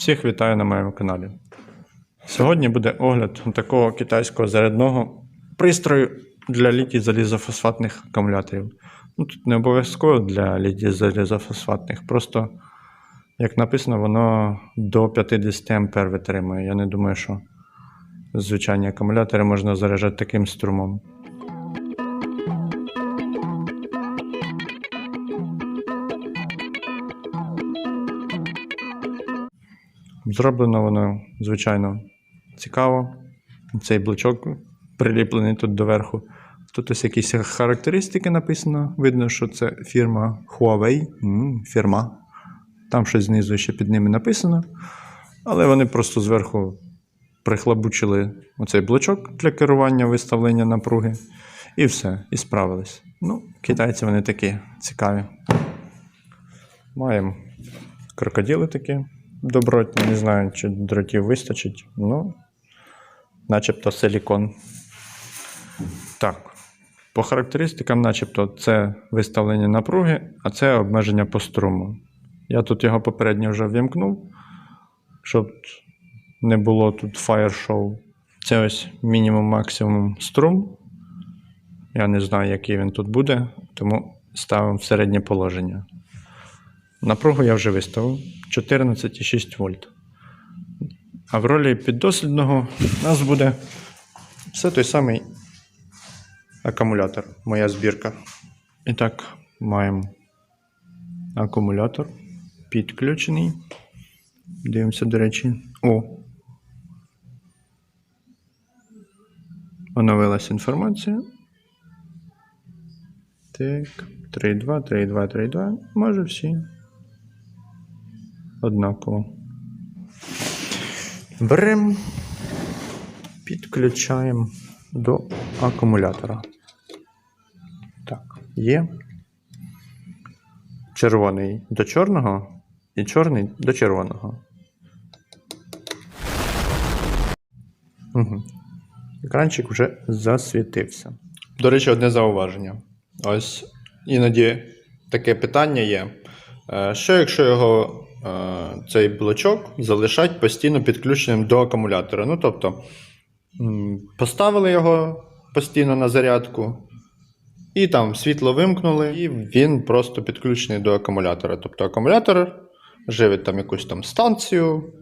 Всіх вітаю на моєму каналі. Сьогодні буде огляд такого китайського зарядного пристрою для літій залізофосфатних акумуляторів. Ну, тут не обов'язково для літій залізофосфатних, просто, як написано, воно до 50 А витримує. Я не думаю, що звичайні акумулятори можна заряджати таким струмом. Зроблено воно, звичайно, цікаво. Цей блочок приліплений тут доверху. Тут ось якісь характеристики написано. Видно, що це фірма Huawei. Фірма. Там щось знизу ще під ними написано. Але вони просто зверху прихлабучили оцей блочок для керування виставлення напруги. І все, і справились. Ну, китайці вони такі цікаві. Маємо крокодили такі добротні, не знаю, чи дротів вистачить. Ну, начебто силікон. Так. По характеристикам, начебто, це виставлення напруги, а це обмеження по струму. Я тут його попередньо вже вімкнув, щоб не було тут фаєр-шоу. Це ось мінімум-максимум струм. Я не знаю, який він тут буде, тому ставимо в середнє положення. Напругу я вже виставив 14,6 вольт. А в ролі піддослідного у нас буде все той самий акумулятор, моя збірка. І так, маємо акумулятор підключений. Дивимося, до речі. О! Оновилась інформація. Так, 3.2, 3.2, 3.2. Може всі. Однаково. Беремо, підключаємо до акумулятора. Так, є. Червоний до чорного і чорний до червоного. Угу. Екранчик вже засвітився. До речі, одне зауваження. Ось іноді таке питання є. Е, Що якщо його цей блочок залишать постійно підключеним до акумулятора? Ну, тобто, поставили його постійно на зарядку, і там світло вимкнули, і він просто підключений до акумулятора. Тобто акумулятор живить там якусь там станцію,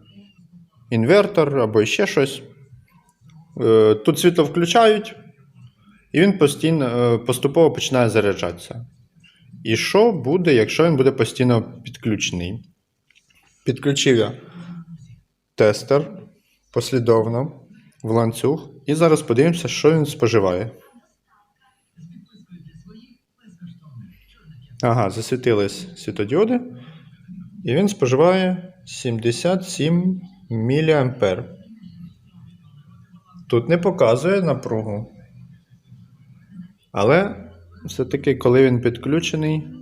інвертор або ще щось. Е, Тут світло включають, і він постійно, е, поступово починає заряджатися. І що буде, якщо він буде постійно підключений? Підключив я тестер послідовно в ланцюг. І зараз подивимося, що він споживає. Ага, засвітились світодіоди. І він споживає 77 мА. Тут не показує напругу. Але все-таки, коли він підключений,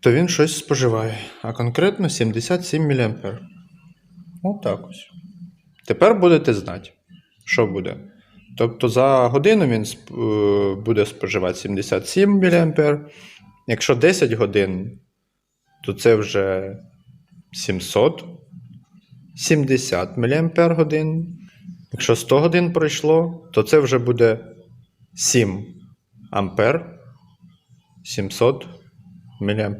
то він щось споживає. А конкретно 77 мА. Отак ось. Тепер будете знати, що буде. Тобто за годину він е, буде споживати 77 мА. Якщо 10 годин, то це вже 770 мАч. Якщо 100 годин пройшло, то це вже буде 7 ампер 700 мА.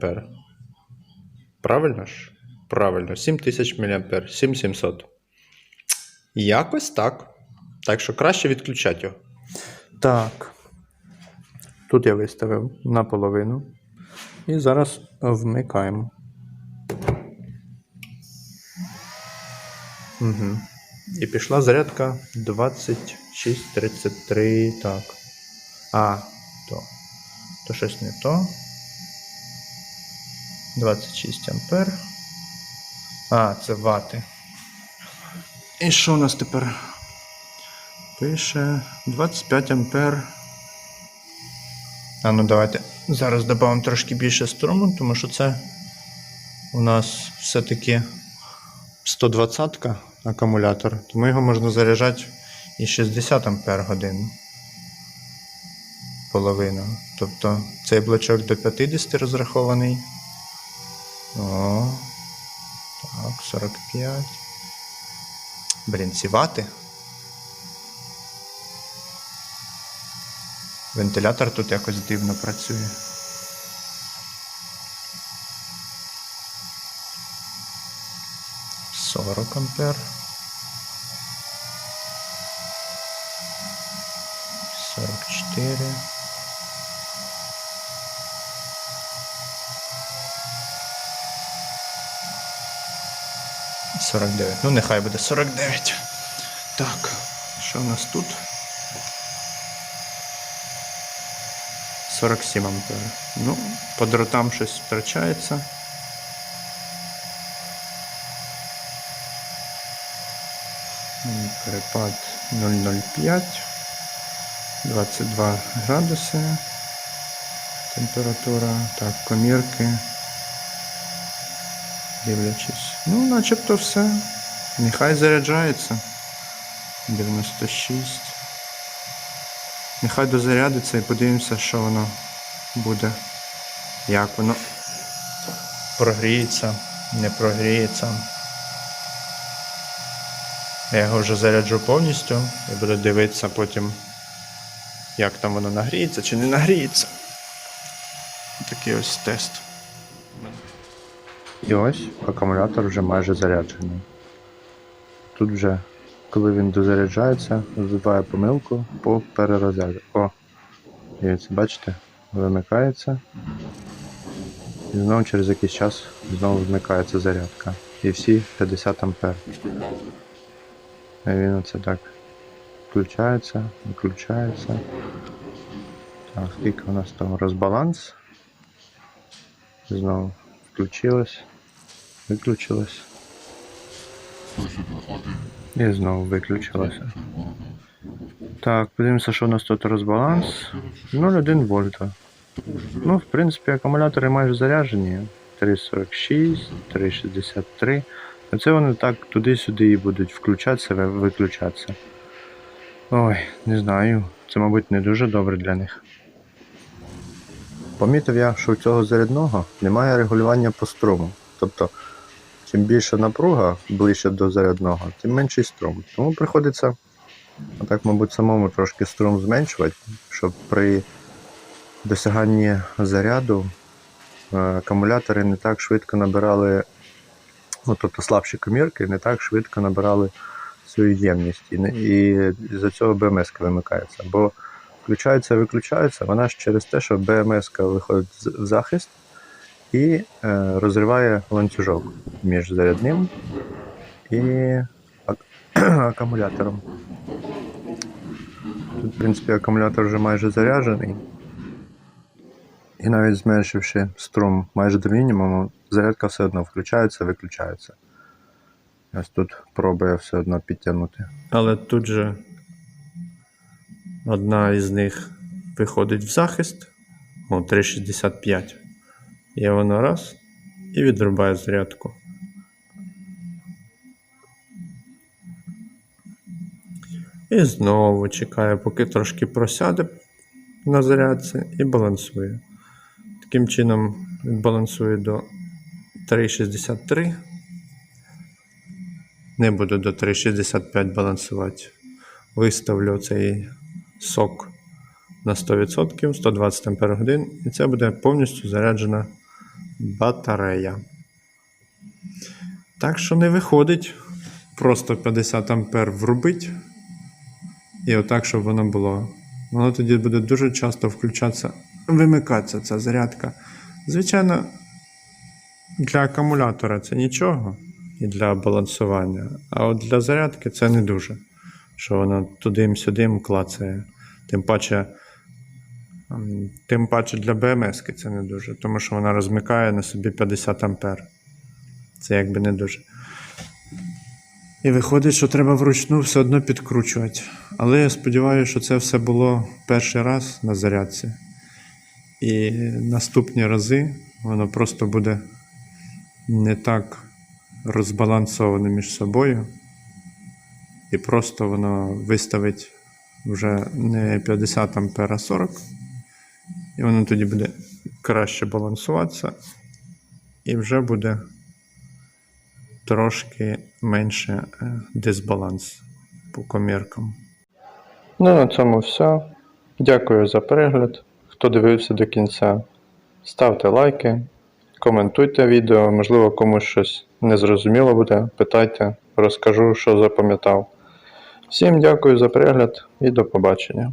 Правильно ж? Правильно, 7000 мА, 7700. Якось так. Так що краще відключати його. Так. Тут я виставив наполовину. І зараз вмикаємо. Угу. І пішла зарядка 26.33. Так. А, то. То щось не то. 26 ампер. А, це вати. І що у нас тепер? Пише 25 ампер. А ну давайте зараз додамо трошки більше струму, тому що це у нас все-таки 120-ка акумулятор, тому його можна заряджати і 60 ампер годин. Половина. Тобто цей блочок до 50 розрахований. О, Так, 45. Блін, ці вати. Вентилятор тут якось дивно працює. Сорок ампер. Сорок чотири. Сорок дев'ять. Ну, нехай буде сорок дев'ять. Так, що у нас тут? 47 ампер. Ну, по дротам щось втрачається. Перепад 0,05. 22 градуси. Температура. Так, комірки. Дивлячись. Ну, начебто все. Нехай заряджається. 96. Нехай дозарядиться і подивимося, що воно буде. Як воно прогріється, не прогріється. Я його вже заряджу повністю і буду дивитися потім, як там воно нагріється чи не нагріється. Такий ось тест. І ось акумулятор вже майже заряджений. Тут вже, коли він дозаряджається, вбиває помилку по перерозряду. О! Дивіться, бачите? Вимикається. І знову через якийсь час знову вмикається зарядка. І всі 50 ампер. І він оце так включається, виключається. Так, скільки у нас там розбаланс. Знову включилось, виключилось. І знову виключилося. Так, подивимося, що у нас тут розбаланс. 0,1 вольта. Ну, в принципі, акумулятори майже заряджені. 3,46, 3,63. Оце вони так туди-сюди і будуть включатися, ви- виключатися. Ой, не знаю. Це, мабуть, не дуже добре для них. Помітив я, що у цього зарядного немає регулювання по струму. Тобто, чим більша напруга ближче до зарядного, тим менший струм. Тому приходиться, отак, мабуть, самому трошки струм зменшувати, щоб при досяганні заряду е, акумулятори не так швидко набирали, ну тобто слабші комірки, не так швидко набирали свою ємність. І, і за цього БМС вимикається. Бо включається включається, вона ж через те, що БМС виходить в захист і е, розриває ланцюжок між зарядним і акумулятором. Тут, в принципі, акумулятор вже майже заряджений. І навіть зменшивши струм майже до мінімуму, зарядка все одно включається, виключається. Ось тут пробує все одно підтягнути. Але тут же одна із них виходить в захист. О, 3,65. І воно раз і відрубає зарядку. І знову чекає, поки трошки просяде на зарядці і балансує. Таким чином балансує до 3,63. Не буду до 3,65 балансувати. Виставлю цей сок на 100%, 120 Ах, і це буде повністю заряджена батарея. Так що не виходить просто 50 ампер врубить. І отак, щоб воно було. Воно тоді буде дуже часто включатися, вимикатися ця зарядка. Звичайно, для акумулятора це нічого і для балансування. А от для зарядки це не дуже. Що воно туди-сюди клацає. Тим паче, тим паче для БМС це не дуже, тому що вона розмикає на собі 50 ампер. Це якби не дуже. І виходить, що треба вручну все одно підкручувати. Але я сподіваюся, що це все було перший раз на зарядці. І наступні рази воно просто буде не так розбалансоване між собою. І просто воно виставить вже не 50 ампер, а 40. І воно тоді буде краще балансуватися. І вже буде трошки менше е, дисбаланс по коміркам. Ну, на цьому все. Дякую за перегляд. Хто дивився до кінця, ставте лайки, коментуйте відео, можливо, комусь щось незрозуміло буде. Питайте, розкажу, що запам'ятав. Всім дякую за перегляд і до побачення.